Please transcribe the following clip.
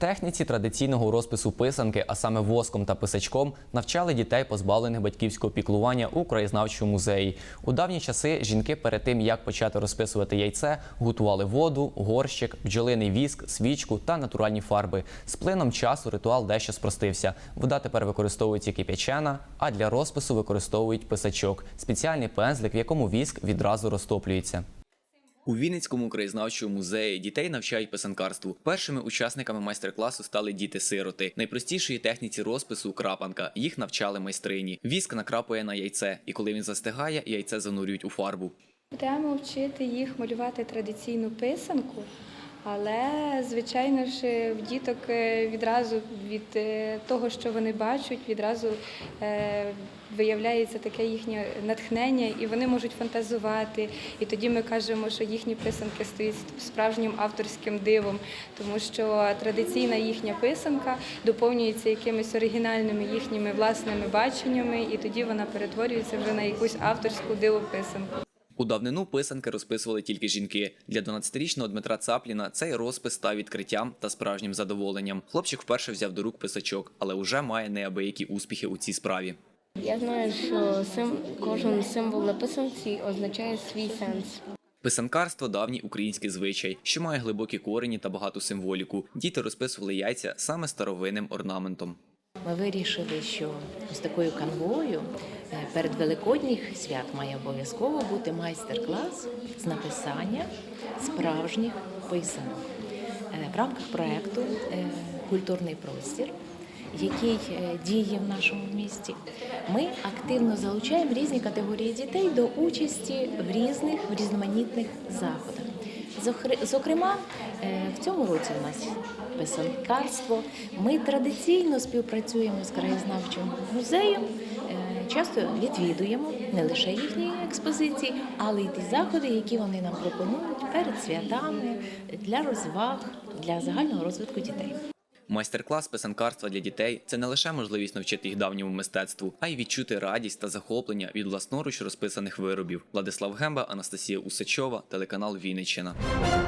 Техніці традиційного розпису писанки, а саме воском та писачком, навчали дітей, позбавлених батьківського піклування у краєзнавчому музеї. У давні часи жінки перед тим, як почати розписувати яйце, готували воду, горщик, бджолиний віск, свічку та натуральні фарби. З плином часу ритуал дещо спростився. Вода тепер використовується кип'ячена, а для розпису використовують писачок спеціальний пензлик, в якому віск відразу розтоплюється. У Вінницькому краєзнавчому музеї дітей навчають писанкарству. Першими учасниками майстер-класу стали діти-сироти. Найпростішої техніці розпису крапанка. Їх навчали майстрині. Віск накрапує на яйце, і коли він застигає, яйце занурюють у фарбу. Будемо вчити їх малювати традиційну писанку, але, звичайно ж, в діток е, відразу від е, того, що вони бачать, відразу е, виявляється таке їхнє натхнення, і вони можуть фантазувати. І тоді ми кажемо, що їхні писанки стають справжнім авторським дивом, тому що традиційна їхня писанка доповнюється якимись оригінальними їхніми власними баченнями, і тоді вона перетворюється вже на якусь авторську дивописанку. У давнину писанки розписували тільки жінки. Для 12-річного Дмитра Цапліна цей розпис став відкриттям та справжнім задоволенням. Хлопчик вперше взяв до рук писачок, але вже має неабиякі успіхи у цій справі. Я знаю, що сим, кожен символ на писанці означає свій сенс. Писанкарство давній український звичай, що має глибокі корені та багату символіку. Діти розписували яйця саме старовинним орнаментом. Ми вирішили, що з такою канвою е, перед великодніх свят має обов'язково бути майстер-клас з написання справжніх писанок. Е, В рамках проекту е, Культурний простір, який діє в нашому місті, ми активно залучаємо різні категорії дітей до участі в різних в різноманітних заходах. Зокрема, в цьому році у нас писанкарство. Ми традиційно співпрацюємо з краєзнавчим музеєм. е, Часто відвідуємо не лише їхні експозиції, але й ті заходи, які вони нам пропонують перед святами для розваг, для загального розвитку дітей. Майстер-клас писанкарства для дітей це не лише можливість навчити їх давньому мистецтву, а й відчути радість та захоплення від власноруч розписаних виробів. Владислав Гемба, Анастасія Усачова, телеканал Вінниччина.